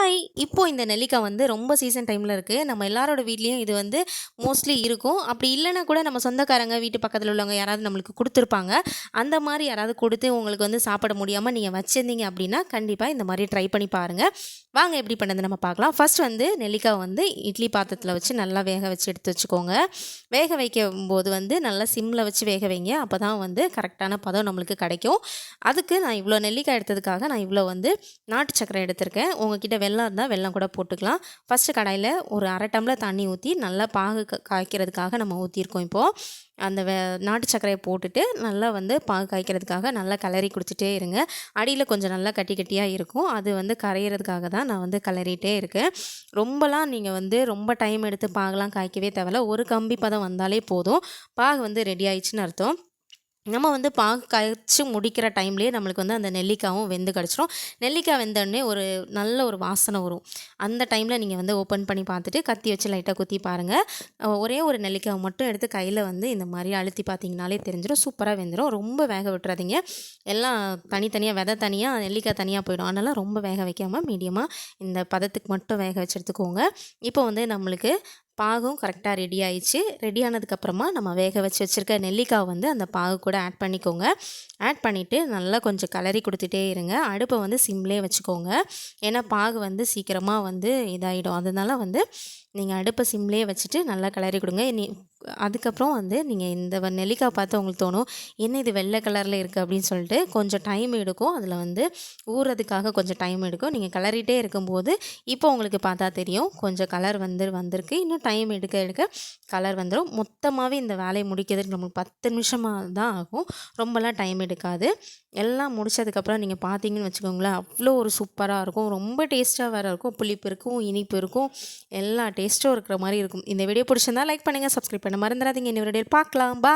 Hi இப்போ இந்த நெல்லிக்காய் வந்து ரொம்ப சீசன் டைமில் இருக்குது நம்ம எல்லாரோட வீட்லேயும் இது வந்து மோஸ்ட்லி இருக்கும். அப்படி இல்லைன்னா கூட நம்ம சொந்தக்காரங்க வீட்டு பக்கத்தில் உள்ளவங்க யாராவது நம்மளுக்கு கொடுத்துருப்பாங்க. அந்த மாதிரி யாராவது கொடுத்து உங்களுக்கு வந்து சாப்பிட முடியாமல் நீங்கள் வச்சுருந்தீங்க அப்படின்னா கண்டிப்பாக இந்த மாதிரி ட்ரை பண்ணி பாருங்கள் வாங்க எப்படி பண்ணது நம்ம பார்க்கலாம். ஃபர்ஸ்ட் வந்து நெல்லிக்காய் வந்து இட்லி பாத்திரத்தில் வச்சு நல்லா வேக வச்சு எடுத்து வச்சுக்கோங்க. வேக வைக்கும் போது வந்து நல்லா சிம்மில் வச்சு வேக வைங்க. அப்போ தான் வந்து கரெக்டான பதம் நம்மளுக்கு கிடைக்கும். அதுக்கு நான் இவ்வளோ நெல்லிக்காய் எடுத்ததுக்காக நான் இவ்வளோ வந்து நாட்டு சக்கரை எடுத்திருக்கேன். உங்ககிட்ட வெள்ளம் இருந்தால் வெள்ளம் கூட போட்டுக்கலாம். ஃபஸ்ட்டு கடாயில் ஒரு அரை டம்ளர் தண்ணி ஊற்றி நல்லா பாகு காய்க்கிறதுக்காக நம்ம ஊற்றிருக்கோம் இப்போது அந்த வே நாட்டு சர்க்கரையை போட்டுட்டு நல்லா வந்து பாகு காய்க்கிறதுக்காக நல்லா கிளறி குடிச்சிட்டே இருங்க. அடியில் கொஞ்சம் நல்லா கட்டி கட்டியாக இருக்கும். அது வந்து கரையிறதுக்காக தான் நான் வந்து கிளறிட்டே இருக்கேன். ரொம்பலாம் நீங்கள் வந்து ரொம்ப டைம் எடுத்து பாகெலாம் காய்க்கவே தேவையில்ல. ஒரு கம்பி பதம் வந்தாலே போதும். பாகு வந்து ரெடி ஆயிடுச்சுன்னு அர்த்தம். நம்ம வந்து பாகு காய்ச்சி முடிக்கிற டைம்லேயே நம்மளுக்கு வந்து அந்த நெல்லிக்காயும் வெந்து கிடச்சிரும். நெல்லிக்காய் வெந்தோடனே ஒரு நல்ல ஒரு வாசனை வரும். அந்த டைமில் நீங்கள் வந்து ஓப்பன் பண்ணி பார்த்துட்டு கத்தி வச்சு லைட்டாக குத்தி பாருங்கள் ஒரே ஒரு நெல்லிக்காய் மட்டும் எடுத்து கையில் வந்து இந்த மாதிரி அழுத்தி பார்த்தீங்கனாலே தெரிஞ்சிடும் சூப்பராக வெந்துடும் ரொம்ப வேக விட்டுறாதீங்க. எல்லாம் தனித்தனியாக விதை தனியாக நெல்லிக்காய் தனியாக போயிடும். அதனால் ரொம்ப வேக வைக்காமல் மீடியமாக இந்த பதத்துக்கு மட்டும் வேக வச்சு எடுத்துக்கோங்க. இப்போ வந்து நம்மளுக்கு பாகும் கரெக்டாக ரெடி ஆயிடுச்சு. ரெடி ஆனதுக்கப்புறமா நம்ம வேக வச்சு வச்சுருக்க நெல்லிக்காய் வந்து அந்த பாகு கூட ஆட் பண்ணிக்கோங்க. ஆட் பண்ணிவிட்டு நல்லா கொஞ்சம் கலரி கொடுத்துட்டே இருங்க. அடுப்பை வந்து சிம்லேயே வச்சுக்கோங்க. ஏன்னா பாகு வந்து சீக்கிரமாக வந்து இதாகிடும் அதனால வந்து நீங்கள் அடுப்பை சிம்லேயே வச்சுட்டு நல்லா கலரி கொடுங்க. நீ அதுக்கப்புறம் வந்து நீங்கள் இந்த வ- நெல்லிக்காய் பார்த்து உங்களுக்கு தோணும் என்ன இது வெள்ளை கலரில் இருக்குது அப்படின்னு சொல்லிட்டு கொஞ்சம் டைம் எடுக்கும். அதில் வந்து ஊறுறதுக்காக கொஞ்சம் டைம் எடுக்கும். நீங்கள் கலரிட்டே இருக்கும்போது இப்போ உங்களுக்கு பார்த்தா தெரியும் கொஞ்சம் கலர் வந்து வந்திருக்கு. இன்னும் டைம் எடுக்க எடுக்க கலர் வந்துடும் மொத்தமாகவே இந்த வேலையை முடிக்கிறதுக்கு நம்மளுக்கு பத்து நிமிஷமாக தான் ஆகும். ரொம்பலாம் டைம் எடுக்காது. எல்லாம் முடிச்சதுக்கப்புறம் நீங்கள் பார்த்தீங்கன்னு வச்சுக்கோங்களேன் அவ்வளோ ஒரு சூப்பராக இருக்கும். ரொம்ப டேஸ்ட்டாக வேறு இருக்கும். புளிப்பு இருக்கும் இனிப்பு இருக்கும். எல்லா டேஸ்ட்டும் இருக்கிற மாதிரி இருக்கும். இந்த வீடியோ பிடிச்சிருந்தா லைக் பண்ணுங்கள் சப்ஸ்கிரைப் பண்ண மறந்துடாதீங்க. இன்னொரு வீடியோ பார்க்கலாம். பா